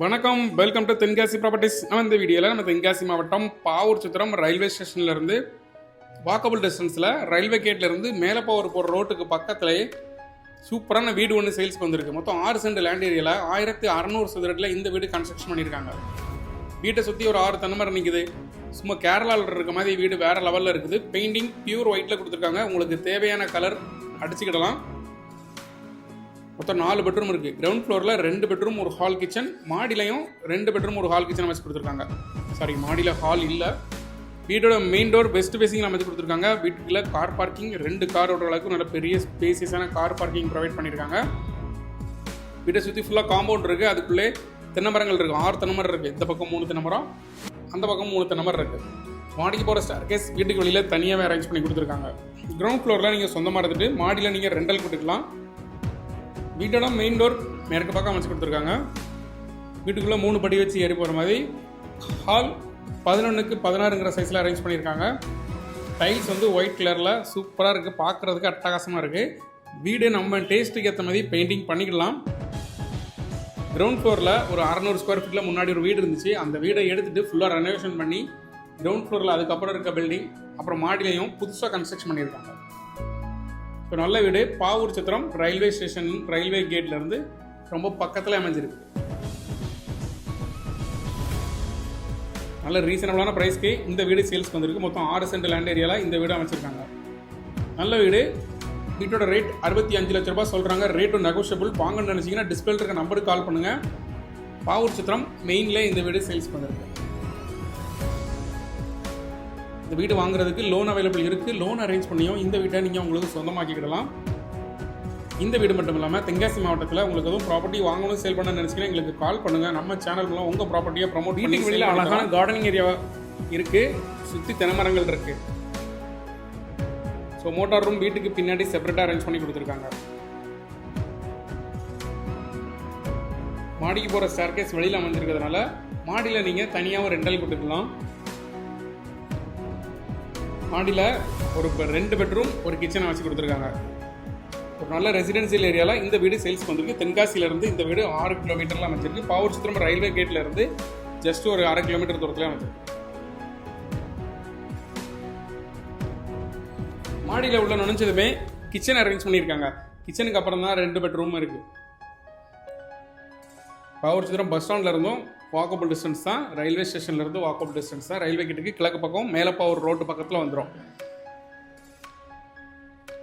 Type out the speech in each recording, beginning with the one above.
வணக்கம். Welcome to Tenkasi properties நம்ம இந்த வீடியோவில் நம்ம தென்காசி மாவட்டம் பாவூர் சித்திரம் ரயில்வே ஸ்டேஷன்லேருந்து வாக்கபுள் டிஸ்டன்ஸில் ரயில்வே கேட்லேருந்து மேலே போவர் போகிற ரோட்டுக்கு பக்கத்துலேயே சூப்பரான வீடு ஒன்று சேல்ஸ்க்கு வந்திருக்கு. மொத்தம் ஆறு சென்ட் லேண்ட் ஏரியாவில் ஆயிரத்தி அறநூறு சதுரத்தில் இந்த வீடு கன்ஸ்ட்ரக்ஷன் பண்ணியிருக்காங்க. வீட்டை சுற்றி ஒரு ஆறு தென்னைமரம் நிற்குது சும்மா கேரளாவில் இருக்க மாதிரி வீடு வேறு லெவலில் இருக்குது. பெயிண்டிங் பியூர் ஒயிட்டில் கொடுத்துருக்காங்க. உங்களுக்கு தேவையான கலர் அடிச்சுக்கிடலாம். மொத்தம் நாலு பெட்ரூம் இருக்குது கிரவுண்ட் ஃப்ளோரில் ரெண்டு பெட்ரூம் ஒரு ஹால் கிச்சன் மாடிலையும் ரெண்டு பெட்ரூம் ஒரு ஹால் கிச்சன் அமைச்சு கொடுத்துருக்காங்க. சாரி மாடியில் ஹால் இல்லை. வீட்டோட மெயின் டோர் பெஸ்ட் பேசிங் அமைச்சு கொடுத்துருக்காங்க. வீட்டுக்குள்ள கார் பார்க்கிங் ரெண்டு கார் ஓடுற அளவுக்கு நல்ல பெரிய ஸ்பேசியஸான கார் பார்க்கிங் ப்ரொவைட் பண்ணியிருக்காங்க வீட்டை சுற்றி ஃபுல்லாக காம்பவுண்ட் இருக்குது அதுக்குள்ளே தென்னை மரங்கள் இருக்குது ஆறு தென்னை மரம் இருக்குது இந்த பக்கம் மூணு தென்னை மரம். அந்த பக்கம் மூணு தென்னை மரம் இருக்குது மாடிக்கு போகிற ஸ்டார் கேஸ் வீட்டுக்கு வெளியில் தனியாகவே அரேஞ்ச் பண்ணி கொடுத்துருக்காங்க. கிரவுண்ட் ஃப்ளோரில் நீங்கள் சொந்தமாக இருந்துட்டு மாடியில் நீங்கள் ரெண்டல் கொடுத்துக்கலாம். வீட்டோட மெயின் டோர் மேற்கு பக்கம் அமைச்சு கொடுத்துருக்காங்க. வீட்டுக்குள்ளே மூணு படி வச்சு ஏறி போகிற மாதிரி ஹால் பதினொன்றுக்கு பதினாறுங்கிற சைஸில் அரேஞ்ச் பண்ணியிருக்காங்க. டைல்ஸ் வந்து ஒயிட் கலரில் சூப்பராக இருக்குது பார்க்குறதுக்கு அட்டகாசமாக இருக்குது வீடு நம்ம டேஸ்ட்டுக்கு ஏற்ற மாதிரி பெயிண்டிங் பண்ணிக்கலாம். கிரவுண்ட் ஃப்ளோரில் ஒரு அறநூறு ஸ்கொயர் ஃபீட்டில் முன்னாடி ஒரு வீடு இருந்துச்சு. அந்த வீடை எடுத்துகிட்டு ஃபுல்லாக ரெனோவேஷன் பண்ணி கிரவுண்ட் ஃப்ளோரில் அதுக்கப்புறம் இருக்க பில்டிங் அப்புறம் மாடிலையும் புதுசாக கன்ஸ்ட்ரக்ஷன் பண்ணியிருக்காங்க. இப்போ நல்ல வீடு. பாவூர் சித்திரம் ரயில்வே ஸ்டேஷன் ரயில்வே கேட்லேருந்து ரொம்ப பக்கத்தில் அமைஞ்சிருக்கு. நல்ல ரீசனபிளான ப்ரைஸ்க்கு இந்த வீடு சேல்ஸ்க்கு வந்திருக்கு. மொத்தம் ஆறு சென்ட் லேண்ட் ஏரியாவில் இந்த வீடு அமைச்சிருக்காங்க. நல்ல வீடு. வீட்டோட ரேட் அறுபத்தி அஞ்சு லட்ச ரூபாய் சொல்கிறாங்க ரேட்டும் நெகோஷியபிள் வாங்கன்னு நினச்சிங்கன்னா டிஸ்பிளே இருக்க நம்பருக்கு கால் பண்ணுங்கள் பாவூர் சித்திரம் மெயினில் இந்த வீடு சேல்ஸ் வந்திருக்கு. இந்த வீடு வாங்குறதுக்கு லோன் அவைலபிள் இருக்குது லோன் அரேஞ்ச் பண்ணியும் இந்த வீட்டை நீங்கள் உங்களுக்கு சொந்தமாக்கிக்கிடலாம். இந்த வீடு மட்டும் இல்லாமல் தென்காசி மாவட்டத்தில் உங்களுக்கு எதுவும் ப்ராப்பர்ட்டி வாங்கணும் சேல் பண்ண நினச்சிங்கன்னா எங்களுக்கு கால் பண்ணுங்கள் நம்ம சேனல் மூலம் உங்கள் ப்ராப்பர்ட்டியை ப்ரமோட் வீட்டுக்கு வெளியில் அழகான கார்டனிங் ஏரியா இருக்குது சுற்றி தென்னைமரங்கள் இருக்குது ஸோ மோட்டார் ரூம் வீட்டுக்கு பின்னாடி செப்பரேட்டாக அரேஞ்ச் பண்ணி கொடுத்துருக்காங்க. மாடிக்கு போகிற ஸ்டார்கேஸ் வெளியில் அமைஞ்சிருக்கிறதுனால மாடியில் நீங்கள் தனியாகவும் ரெண்டல் கொடுத்துக்கலாம். மாடியில் ஒரு ரெண்டு பெட்ரூம் ஒரு கிச்சனை வச்சு கொடுத்துருக்காங்க. ஒரு நல்ல ரெசிடென்சியல் ஏரியாவில் இந்த வீடு சேல்ஸ் வந்திருக்கு. தென்காசியிலேருந்து இந்த வீடு ஆறு கிலோமீட்டரில் அமைச்சிருக்கு பாவூர் சித்திரம் ரயில்வே கேட்ல இருந்து ஜஸ்ட் ஒரு அரை கிலோமீட்டர் தூரத்தில் அமைச்சிருக்கு மாடியில் உள்ள நுழைஞ்சதுமே கிச்சன் அரேஞ்ச் பண்ணியிருக்காங்க. கிச்சனுக்கு அப்புறம் தான் ரெண்டு பெட்ரூம் இருக்குது பாவூர் சித்திரம் பஸ் ஸ்டாண்டில் இருந்தும் வாக்கபிள் டிஸ்டன்ஸ் தான். ரயில்வே ஸ்டேஷன்லேருந்து வாக்கபிள் டிஸ்டன்ஸ் தான். ரயில்வே கிட்டக்கு கிழக்கு பக்கம் மேலப்பாவூர் ரோட்டு பக்கத்தில் வந்துடும்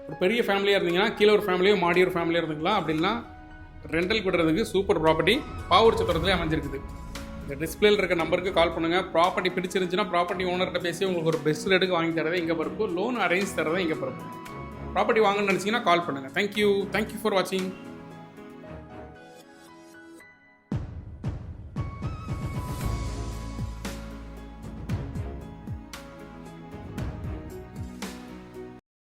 ஒரு பெரிய ஃபேமிலியாக இருந்தீங்கன்னா கீழே ஒரு ஃபேமிலியோ மாடி ஒரு ஃபேமிலியாக இருந்துக்கலாம் அப்படின்னா ரெண்டல் விடுறதுக்கு சூப்பர் ப்ராப்பர்ட்டி பாவூர் சித்திரத்துலேயே அமைஞ்சிருக்குது. இந்த டிஸ்பிளேல இருக்க நம்பருக்கு கால் பண்ணுங்கள் ப்ராப்பர்ட்டி பிடிச்சிருந்துச்சுன்னா ப்ராப்பர்ட்டி ஓனர்கிட்ட பேசி உங்களுக்கு ஒரு பெஸ்ட் ரேட்டுக்கு வாங்கி தரதே இங்கே பிறப்பு. லோன் அரேஞ்ச் தரதே இங்கே பிறப்பு. ப்ராப்பர்ட்டி வாங்கணும்னு நினச்சிங்கன்னா கால் பண்ணுங்கள் தேங்க்யூ தேங்க்யூ ஃபார் வாட்சிங்